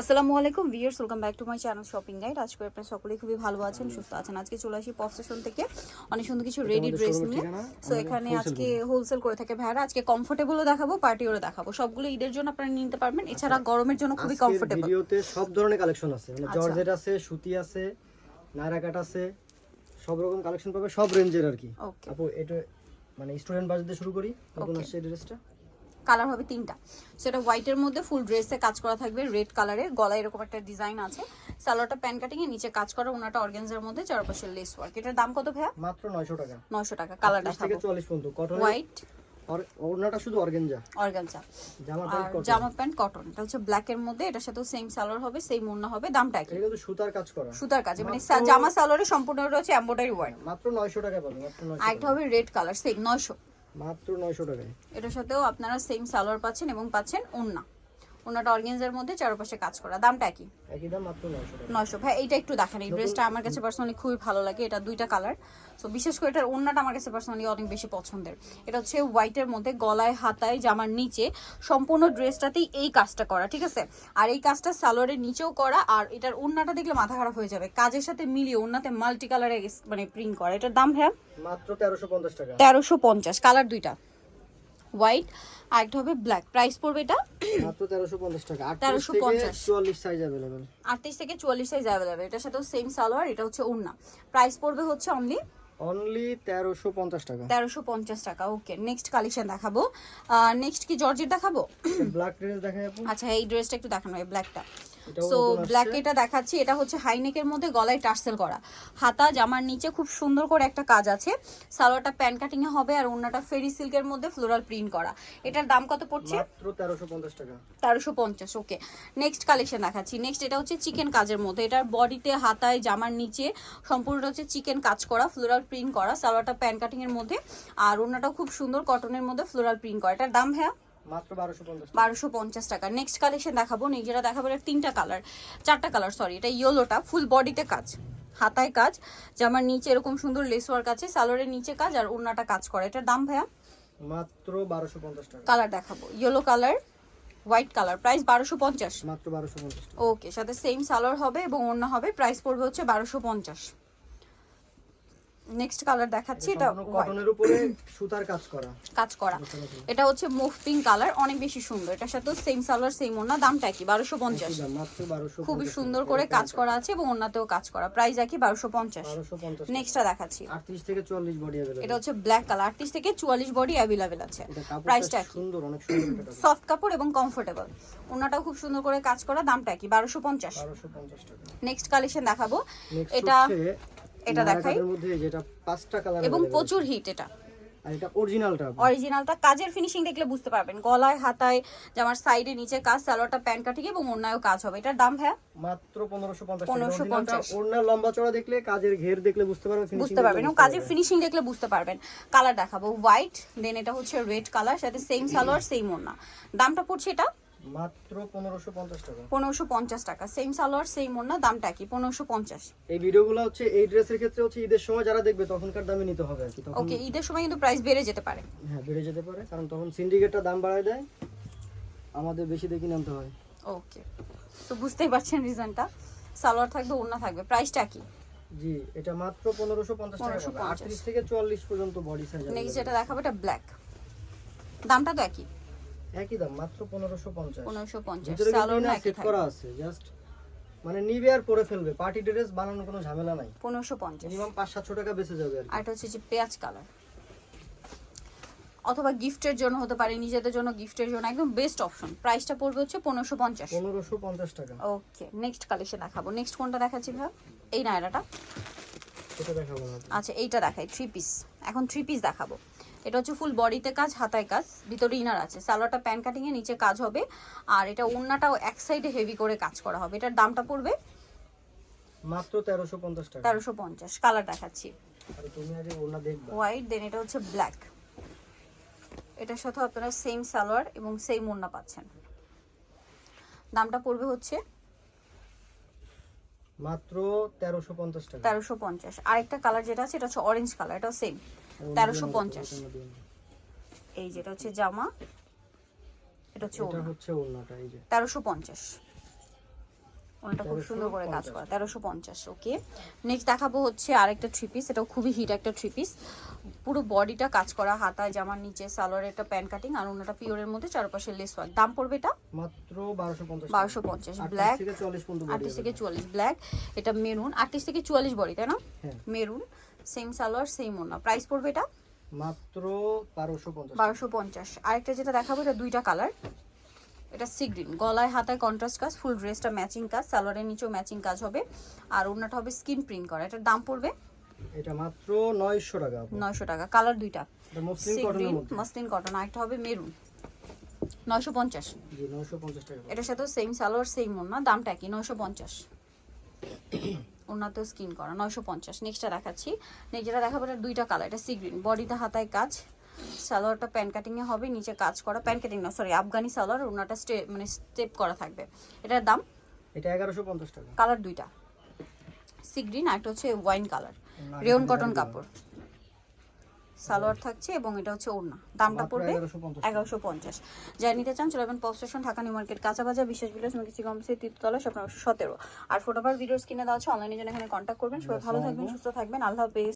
আসসালামু আলাইকুম viewers welcome back to my channel shopping guide আজকে আপনারা সকলেই খুবই ভালো আছেন সুস্থ আছেন। আজকে চলে আসি পপ সেশন থেকে। অনেক সুন্দর কিছু রেডি ড্রেস নিয়ে। সো এখানে আজকে হোলসেল করে থাকে ভাইরা। আজকে কমফোর্টেবলও দেখাবো পার্টিওরও দেখাবো। সবগুলো ঈদের জন্য আপনারা নিতে পারবেন। এছাড়া গরমের জন্য খুবই কমফোর্টেবল ভিডিওতে সব ধরনের কালেকশন আছে। মানে আচ্ছা। জর্জেট আছে সুতি আছে নায়রা কাট আছে সব রকম কালেকশন পাবে। সব রেঞ্জের আর কি। আপু এটা মানে স্টুডেন্ট বাজেট শুরু করি। নতুন. আসছে এই ড্রেসটা কালার হবে তিনটা। সেটা হোয়াইটের মধ্যে ফুল ড্রেসে কাজ করা থাকবে রেড কালারের গলায় এরকম একটা ডিজাইন আছে। সালোয়ারটা প্যান কাটিং এর নিচে কাজ করা ওনাটা অর্গানজার মধ্যে চারপাশে লেস ওয়ার্ক এটার দাম কত ভাইয়া? মাত্র 900 টাকা। নয়শো টাকা কালার 30 থেকে দেখাবো। 44 পর্যন্ত কটন হোয়াইট ওড়নাটা শুধু অর্গানজা অর্গানজা জামা আর প্যান্ট কটন জামা প্যান্ট কটন এটা হচ্ছে ব্ল্যাক এর মধ্যে এটার সাথেও সেম সালোয়ার হবে সেম ওড়না হবে দামটা কি এটা কিন্তু সুতার কাজ করা। সুতার কাজে মানে জামা সালোয়ারে সম্পূর্ণ রয়েছে এমব্রয়ডারি ওয়ার্ক মাত্র 900 টাকা পাবেন মাত্র 900 আরেকটা হবে রেড কালার সেম নয়শো। মাত্র 900 টাকায়। এটার সাথেও আপনারা সেম সালোয়ার পাচ্ছেন এবং পাচ্ছেন ওড়না। ওড়নাটা অর্গেনজার মধ্যে চারপাশে কাজ করা। দামটা কি একই দাম মাত্র 900 টাকা। নয়শো। ভাই এইটা একটু দেখেন এই ড্রেসটা আমার কাছে পার্সোনালি খুবই ভালো লাগে এটা দুইটা কালার সো বিশেষ করে এটার ওড়নাটা আমার কাছে পার্সোনালি অনেক বেশি পছন্দের। এটা হচ্ছে হোয়াইটের মধ্যে গলায় হাতায় জামার নিচে সম্পূর্ণ ড্রেসটাতেই এই কাজটা করা ঠিক আছে? আর এই কাজটা সালোয়ারের নিচেও করা আর এটার ওড়নাটা দেখলে মাথা খারাপ হয়ে যাবে। কাজের সাথে মিলিয়ে ওড়নাতে মাল্টি কালারে মানে প্রিন্ট করা। এটার দাম হ্যাঁ মাত্র 1350 টাকা। তেরোশো পঞ্চাশ কালার দুইটা। হোয়াইট আর একটা হবে ব্ল্যাক প্রাইস পড়বে এটা মাত্র 1350 টাকা 38 থেকে 1350 44 সাইজ अवेलेबल আটত্রিশ থেকে চুয়াল্লিশ সাইজ অ্যাভেলেবেল এটার সাথেও সেম সালোয়ার এটা হচ্ছে ওড়না প্রাইস পড়বে হচ্ছে অনলি অনলি 1350 টাকা তেরোশো পঞ্চাশ টাকা ওকে নেক্সট কালেকশন দেখাবো নেক্সট কি জর্জেট দেখাবো ব্ল্যাক ড্রেস দেখাই আপু আচ্ছা এই ড্রেসটা একটু দেখানো এই ব্ল্যাকটা এটাও সো ব্ল্যাক এটা দেখাচ্ছি। এটা হচ্ছে হাইনেকের মধ্যে গলায় টার্সেল করা। হাতা জামার নিচে খুব সুন্দর করে একটা কাজ আছে। সালোয়ারটা প্যান কাটিং এ হবে আর ওড়নাটা ফেরি সিল্কের মধ্যে ফ্লোরাল প্রিন্ট করা। এটার দাম কত পড়ছে? মাত্র 1350 টাকা। তেরোশো পঞ্চাশ ওকে নেক্সট কালেকশন দেখাচ্ছি। নেক্সট এটা হচ্ছে চিকেন কাজের মধ্যে। এটার বডিতে হাতায় জামার নিচে সম্পূর্ণটা হচ্ছে চিকেন কাজ করা ফ্লোরাল প্রিন্ট করা সালোয়ারটা প্যান কাটিং এর মধ্যে। আর ওনাটাও খুব সুন্দর কটনের মধ্যে ফ্লোরাল প্রিন্ট করা। এটার দাম হ্যাঁ মাত্র 1250 টাকা। নেক্সট কালেকশন দেখাবো। নিজেরা দেখাবো তিনটা কালার চারটা কালার সরি এটা ইয়েলোটা ফুল বডিতে কাজ হাতায় কাজ। জামার নিচে এরকম সুন্দর লেস ওয়ার্ক আছে সালোয়ারের নিচে কাজ আর ওড়নাটা কাজ করা। এটার দাম ভাইয়া? মাত্র 1250 টাকা। কালার দেখাবো। Yellow colour white colour price বারোশো পঞ্চাশ। মাত্র 1250 ওকে সাথে সেম সালোয়ার হবে এবং অন্য হবে প্রাইস পড়বে হচ্ছে বারোশো পঞ্চাশ। নেক্সট কালার দেখাচ্ছি এটা কটনের উপরে সুতার কাজ করা। কাজ করা। এটা হচ্ছে মুভ পিঙ্ক কালার অনেক বেশি সুন্দর। এটার সাথে সেম সালার সেম ওনা দামটা একই বারোশো পঞ্চাশ। খুবই সুন্দর করে কাজ করা আছে এবং ওনাতেও কাজ করা। প্রাইস একই বারোশো পঞ্চাশ। নেক্সটটা দেখাচ্ছি। আটত্রিশ থেকে চুয়াল্লিশ বডি এটা হচ্ছে ব্ল্যাক কালার আটত্রিশ থেকে চুয়াল্লিশ বডি অ্যাভেলেবেল আছে। প্রাইসটা একই। সুন্দর অনেক সুন্দর সফট কাপড়। এবং কমফোর্টেবল ওনাটাও খুব সুন্দর করে কাজ করা দামটা একই বারোশো পঞ্চাশ। নেক্সট কালেকশন দেখাবো। এটা এটা দেখাই। মধ্যে যেটা পাঁচটা কালার এবং প্রচুর হিট এটা। আর এটা অরিজিনালটা অরিজিনালটা কাজের ফিনিশিং দেখলে বুঝতে পারবেন। গলায় হাতায় জামার সাইডে নিচে কাজ সালোয়ারটা প্যান্ট কাটিং এবং অন্যায় কাজ হবে। এটার দাম হ্যাঁ মাত্র 1550 টাকা। 1550 অরিজিনালটা লম্বা চড়া দেখলে কাজের ঘের দেখলে বুঝতে পারবে finishing বুঝতে পারবেন। এবং কাজের ফিনিশিং দেখলে বুঝতে পারবেন। কালার দেখাবো। হোয়াইট দেন এটা হচ্ছে রেড কালার সাথে সেম সালোয়ার সেম ওড়না। দামটা পড়ছে এটা মাত্র 1550 টাকা। পনেরোশো পঞ্চাশ টাকা। সেম সালোয়ার সেম ওড়না দামটা কি? পনেরোশো পঞ্চাশ। এই ভিডিওগুলো হচ্ছে এই ড্রেসের ক্ষেত্রে হচ্ছে ঈদের সময় যারা দেখবে তখনকার দামে নিতে হবে আর কি তখন ওকে ঈদের সময় কিন্তু প্রাইস বেড়ে যেতে পারে। হ্যাঁ বেড়ে যেতে পারে কারণ তখন সিন্ডিকেটটা দাম বাড়ায় দেয় আমাদের বেশি দেখি নামতে হয়। ওকে তো বুঝতেই পারছেন রিজনটা সালোয়ার থাকবে ওড়না থাকবে। প্রাইসটা কি? জি এটা মাত্র পনেরোশো পঞ্চাশ টাকা 1550 আটত্রিশ থেকে চুয়াল্লিশ পর্যন্ত বডি সাইজ নেক্সট যেটা দেখাবো এটা ব্ল্যাক দামটা তো একই। একই দাম মাত্র পনেরোশো পঞ্চাশ। পনেরোশো পঞ্চাশ ভিতরে সালোয়ার না একই সেট করা আছে জাস্ট মানে নিবে আর পরে ফেলবে পার্টি ড্রেস বানানোর কোনো ঝামেলা নাই। পনেরোশো পঞ্চাশ। মিনিমাম পাঁচ সাতশো টাকা বেঁচে যাবে আর আর এটা হচ্ছে যে পেঁয়াজ কালার অথবা গিফটের জন্য হতে পারে নিজেদের জন্য গিফটের জন্য একদম বেস্ট অপশন প্রাইসটা পড়বে হচ্ছে পনেরোশো পঞ্চাশ। পনেরোশো পঞ্চাশ টাকা। ওকে নেক্সট কালেকশন দেখাবো। নেক্সট কোনটা দেখাচ্ছি ভাই? এই নায়রাটা। এটা দেখাবো আচ্ছা এইটা দেখাই থ্রি পিস এখন থ্রি পিস দেখাবো। এটা হচ্ছে ফুল বডিতে কাজ হাতায় কাজ ভিতরে ইনার আছে। সালোয়ারটা প্যান কাটিং এ নিচে কাজ হবে। আর এটা ওড়নাটাও এক সাইডে হেভি করে কাজ করা হবে। এটার দামটা পড়বে মাত্র তেরোশো পঞ্চাশ টাকা। তেরোশো পঞ্চাশ। কালার দেখাচ্ছি। আর তুমি আগে ওনা দেখবা। হোয়াইট দেন এটা হচ্ছে ব্ল্যাক এটার সাথে আপনারা সেম সালোয়ার এবং সেম ওড়না পাচ্ছেন। দামটা পড়বে হচ্ছে মাত্র তেরোশো পঞ্চাশ টাকা। তেরোশো পঞ্চাশ। আরেকটা কালার যেটা আছে এটা হচ্ছে অরেঞ্জ কালার এটাও সেম তেরোশো পঞ্চাশ। এই যেটা হচ্ছে জামা এটা হচ্ছে এটা হচ্ছে ওড়নাটা এই যে। তেরোশো পঞ্চাশ। খুব সুন্দর করে কাজ ওকে নেক্সট দেখাবো হচ্ছে আরেকটা থ্রি পিস এটাও খুবই হিট একটা থ্রি পিস পুরো বডিটা কাজ করা হাতায় জামার নিচে সালোয়ারের একটা প্যান কাটিং আর পিওরের মধ্যে চারপাশে লেস ওয়ার্ক দাম পড়বে এটা? মাত্র ব্ল্যাক থেকে চল্লিশ পর্যন্ত body আটত্রিশ থেকে হবে। চুয়াল্লিশ ব্ল্যাক এটা মেরুন আটত্রিশ থেকে চুয়াল্লিশ বডি তাই না? হ্যাঁ। মেরুন সেম সালোয়ার সেম ওনা প্রাইস পড়বে এটা? মাত্র বারোশো পঞ্চাশ বারোশো পঞ্চাশ। আরেকটা যেটা দেখাবো এটা দুইটা কালার এটা সি গ্রিন গলায় হাতায় কন্ট্রাস্ট কাজ ফুল ড্রেসটা ম্যাচিং কাজ সালোয়ারের নিচেও ম্যাচিং কাজ হবে। আর ওনাটা হবে স্কিন প্রিন্ট করা। এটার দাম পড়বে? এটা মাত্র নয়শো টাকা আপু। নয়শো টাকা। কালার দুইটা। এটা মসলিন কটনের মধ্যে। মসলিন কটন আরেকটা হবে মেরুন নয়শো পঞ্চাশ। জি নয়শো পঞ্চাশ টাকা। এটার সাথেও সেম সালোয়ার সেম ওনা দামটা কি নয়শো পঞ্চাশ। ওনাতেও স্কিন করা নয়শো পঞ্চাশ। নেক্সটটা দেখাচ্ছি। নেক্সট যেটা দেখাবো এটা দুইটা কালার এটা সি গ্রিন বডিতে হাতায় কাজ। সালোয়ারটা প্যান কাটিংয়ে হবে নিচে কাজ করা। প্যান কাটিং না সরি আফগানি সালোয়ার ওনাটা স্টে মানে স্টেপ করা থাকবে। এটার দাম? এটা এগারোশো পঞ্চাশ টাকা। কালার দুইটা। সি গ্রিন আর একটা হচ্ছে ওয়াইন কালার রেয়ন কটন কাপড়। সালোয়ার থাকছে এবং এটা হচ্ছে ওড়না। দামটা পড়বে এগারোশো পঞ্চাশ। যাই নিতে চান চলে যাবেন pop station Dhaka new market কাঁচা বাজার বিশেষ বিলাস মেগেসি কমসি তিরতলা স্বপ্ন সতেরো। আর ফটোবার ভিডিওস কিনে দেওয়া আছে অনলাইনে জন্য এখানে কন্ট্যাক্ট করবেন। সবাই ভালো থাকবেন সুস্থ থাকবেন। আল্লাহ হাফেজ।